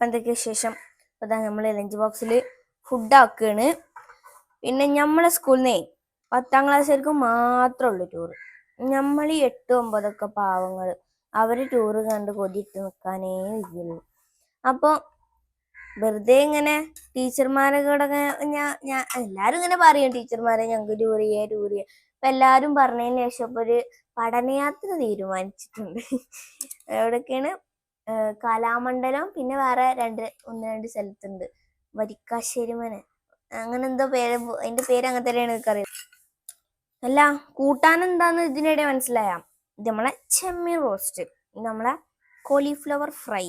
അപ്പം ശേഷം അതാ നമ്മൾ ലഞ്ച് ബോക്സിൽ ഫുഡ് ആക്കുകയാണ് പിന്നെ നമ്മളെ സ്കൂളിൽ നിന്നേ പത്താം ക്ലാസ്സുകാർക്ക് മാത്രമേ ഉള്ളൂ ടൂറ് നമ്മൾ ഈ എട്ട് ഒമ്പതൊക്കെ പാവങ്ങൾ അവർ ടൂറ് കണ്ട് കൊതിയിട്ട് നിൽക്കാനേ ഇല്ലല്ലോ അപ്പോൾ വെറുതെ ഇങ്ങനെ ടീച്ചർമാരെ കൂടെ ഞാൻ ഞാൻ എല്ലാവരും ഇങ്ങനെ പറയും ടീച്ചർമാരെ ഞങ്ങൾക്ക് ടൂർ ചെയ്യാ ടൂർ ചെയ്യാം. അപ്പം എല്ലാവരും പറഞ്ഞതിന് ശേഷം ഇപ്പോൾ ഒരു പഠനയാത്ര തീരുമാനിച്ചിട്ടുണ്ട്. എവിടെയൊക്കെയാണ് കലാമണ്ഡലം പിന്നെ വേറെ രണ്ട് ഒന്ന് രണ്ട് സ്ഥലത്തുണ്ട്. വരിക്കാശ്ശേരി മന അങ്ങനെ എന്തോ പേര് അതിന്റെ പേര് അങ്ങനെ തന്നെയാണ് എനിക്കറിയാം അല്ല കൂട്ടാൻ എന്താന്ന് ഇതിനിടെ മനസ്സിലായ? നമ്മളെ ചെമ്മീൻ റോസ്റ്റ് നമ്മളെ കോളിഫ്ലവർ ഫ്രൈ.